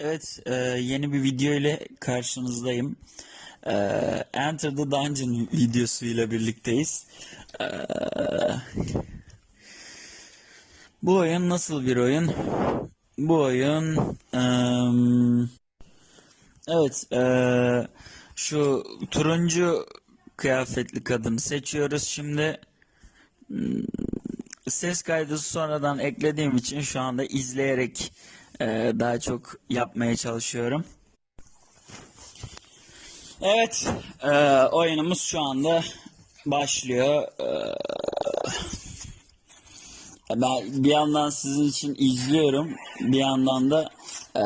Evet, e, yeni bir video ile karşınızdayım. E, Enter the Dungeon videosu ile birlikteyiz. E, bu oyun nasıl bir oyun? Bu oyun, em, evet, e, şu turuncu kıyafetli kadını seçiyoruz şimdi. Ses kaydı sonradan eklediğim için şu anda izleyerek e, daha çok yapmaya çalışıyorum. Evet, e, oyunumuz şu anda başlıyor. E, ben bir yandan sizin için izliyorum, bir yandan da e,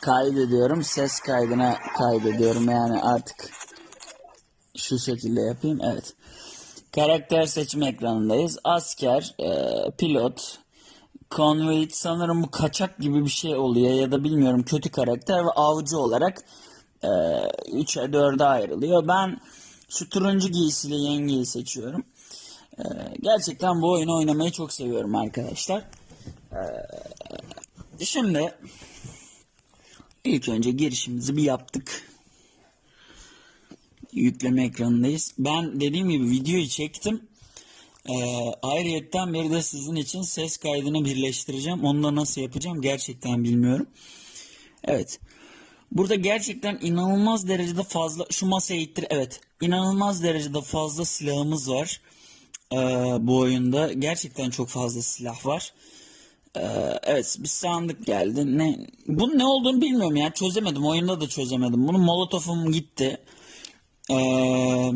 kaydediyorum. Ses kaydına kaydediyorum yani artık şu şekilde yapayım. Evet. Karakter seçim ekranındayız. Asker, e, pilot, convict sanırım bu kaçak gibi bir şey oluyor ya da bilmiyorum kötü karakter ve avcı olarak e, 3'e 4'e ayrılıyor. Ben şu turuncu giysili yengeyi seçiyorum. E, gerçekten bu oyunu oynamayı çok seviyorum arkadaşlar. E, şimdi ilk önce girişimizi bir yaptık yükleme ekranındayız. Ben dediğim gibi videoyu çektim. Ee, ayrıyetten bir de sizin için ses kaydını birleştireceğim. Onu da nasıl yapacağım gerçekten bilmiyorum. Evet. Burada gerçekten inanılmaz derecede fazla şu masaya ittir. Evet. inanılmaz derecede fazla silahımız var. Ee, bu oyunda gerçekten çok fazla silah var. Ee, evet bir sandık geldi. Ne bunun ne olduğunu bilmiyorum ya. Çözemedim. Oyunda da çözemedim. Bunun molotofum gitti. Ee,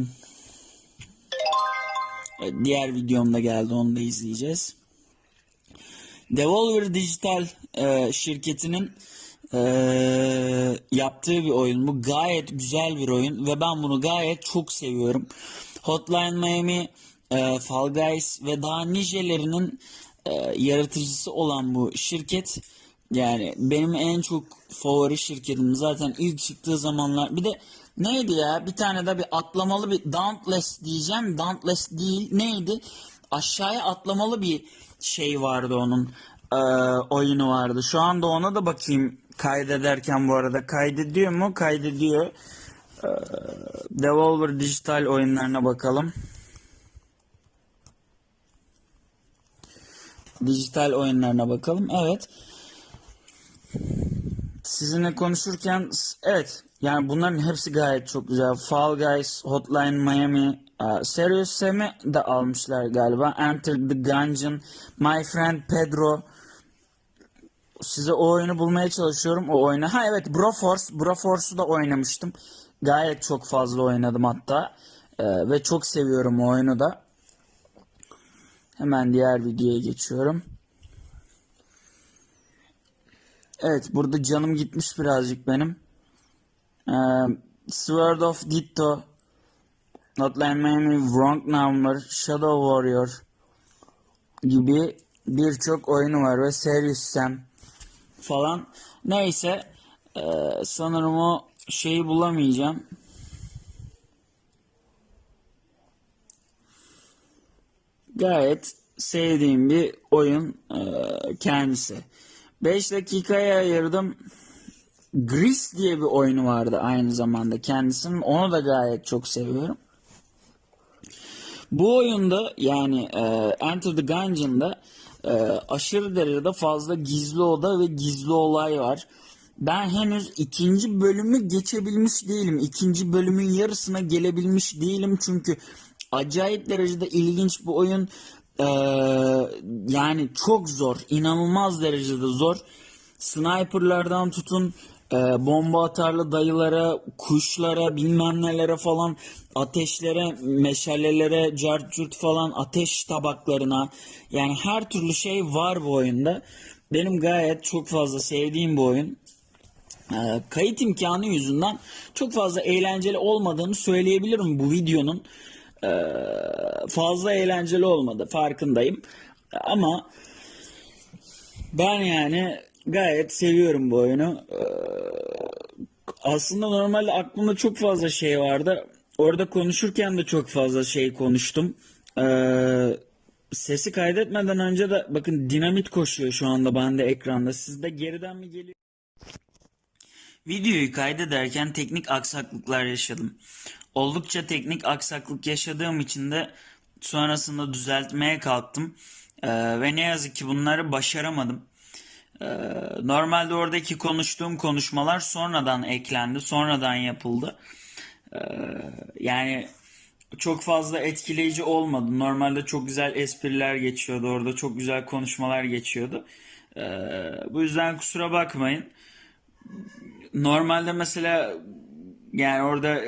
diğer videomda geldi onu da izleyeceğiz. Devolver Digital e, şirketinin e, yaptığı bir oyun. Bu gayet güzel bir oyun ve ben bunu gayet çok seviyorum. Hotline Miami, e, Fall Guys ve daha nicelerinin e, yaratıcısı olan bu şirket yani benim en çok favori şirketim zaten ilk çıktığı zamanlar. Bir de neydi ya? Bir tane de bir atlamalı bir Dauntless diyeceğim. Dauntless değil. Neydi? Aşağıya atlamalı bir şey vardı onun. E, oyunu vardı. Şu anda ona da bakayım kaydederken bu arada. Kaydediyor mu? Kaydediyor. E, Devolver Digital oyunlarına bakalım. Dijital oyunlarına bakalım. Evet sizinle konuşurken evet yani bunların hepsi gayet çok güzel. Fall Guys, Hotline Miami, uh, Serious Sam'i de almışlar galiba. Enter the Gungeon, My Friend Pedro. Size o oyunu bulmaya çalışıyorum. O oyunu. Ha evet Broforce. Broforce'u da oynamıştım. Gayet çok fazla oynadım hatta. Ee, ve çok seviyorum o oyunu da. Hemen diğer videoya geçiyorum. Evet burada canım gitmiş birazcık benim. Ee, Sword of Ditto, Hotline Miami, Wrong Number, Shadow Warrior gibi birçok oyunu var ve Serious Sam falan. Neyse ee, sanırım o şeyi bulamayacağım. Gayet sevdiğim bir oyun ee, kendisi. 5 dakikaya ayırdım. Gris diye bir oyunu vardı aynı zamanda kendisinin. Onu da gayet çok seviyorum. Bu oyunda yani e, Enter the Gungeon'da e, aşırı derecede fazla gizli oda ve gizli olay var. Ben henüz ikinci bölümü geçebilmiş değilim. İkinci bölümün yarısına gelebilmiş değilim çünkü acayip derecede ilginç bir oyun. Ee, yani çok zor, inanılmaz derecede zor. Sniperlardan tutun e, bomba atarlı dayılara, kuşlara, bilmem nelere falan, ateşlere, meşalelere, cartcurt falan, ateş tabaklarına. Yani her türlü şey var bu oyunda. Benim gayet çok fazla sevdiğim bu oyun. Ee, kayıt imkanı yüzünden çok fazla eğlenceli olmadığını söyleyebilirim bu videonun. Ee, fazla eğlenceli olmadı farkındayım. Ama ben yani gayet seviyorum bu oyunu. Ee, aslında normalde aklımda çok fazla şey vardı. Orada konuşurken de çok fazla şey konuştum. Ee, sesi kaydetmeden önce de bakın dinamit koşuyor şu anda bende ekranda. Sizde geriden mi geliyor? Videoyu kaydederken teknik aksaklıklar yaşadım. Oldukça teknik aksaklık yaşadığım için de sonrasında düzeltmeye kalktım. Ee, ve ne yazık ki bunları başaramadım. Ee, normalde oradaki konuştuğum konuşmalar sonradan eklendi, sonradan yapıldı. Ee, yani çok fazla etkileyici olmadı. Normalde çok güzel espriler geçiyordu orada, çok güzel konuşmalar geçiyordu. Ee, bu yüzden kusura bakmayın. Normalde mesela yani orada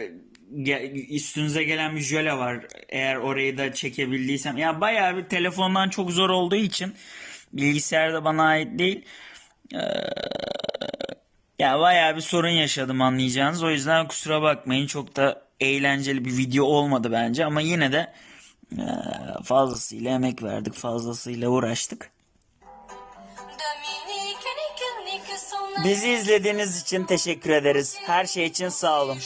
ge- üstünüze gelen bir jöle var. Eğer orayı da çekebildiysem. Ya bayağı bir telefondan çok zor olduğu için bilgisayarda bana ait değil. Ya bayağı bir sorun yaşadım anlayacağınız. O yüzden kusura bakmayın. Çok da eğlenceli bir video olmadı bence. Ama yine de eee, fazlasıyla emek verdik. Fazlasıyla uğraştık. Bizi izlediğiniz için teşekkür ederiz. Her şey için sağ olun.